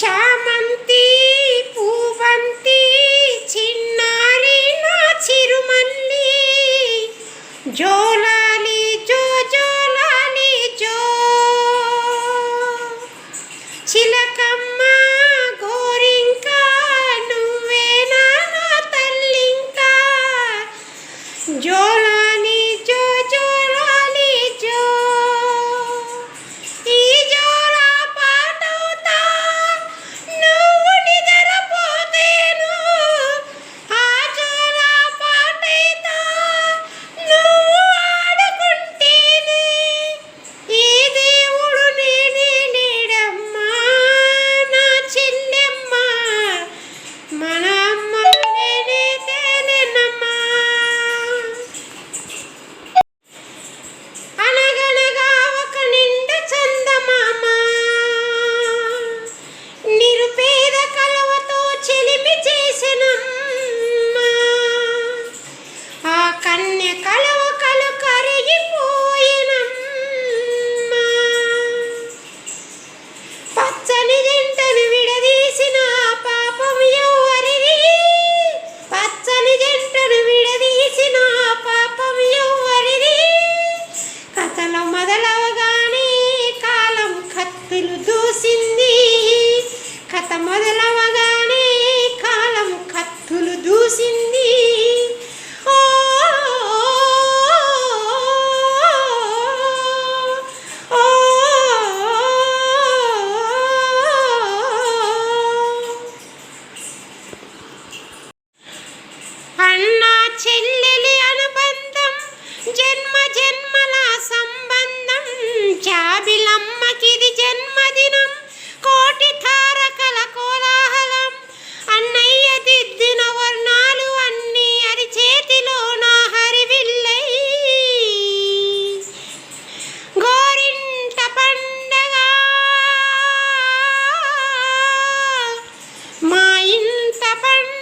చామంతి పూవంతి చిన్నారి నా చిరుమల్లి. జోలాలి జో జోలాలి జో. చిలకమ్మ గోరింక నువ్వేనా నా తల్లింక? జో కత్తులు దూసింది కథ మొదలవగానే కాలం కత్తులు దూసింది అన్నా చెల్లి Never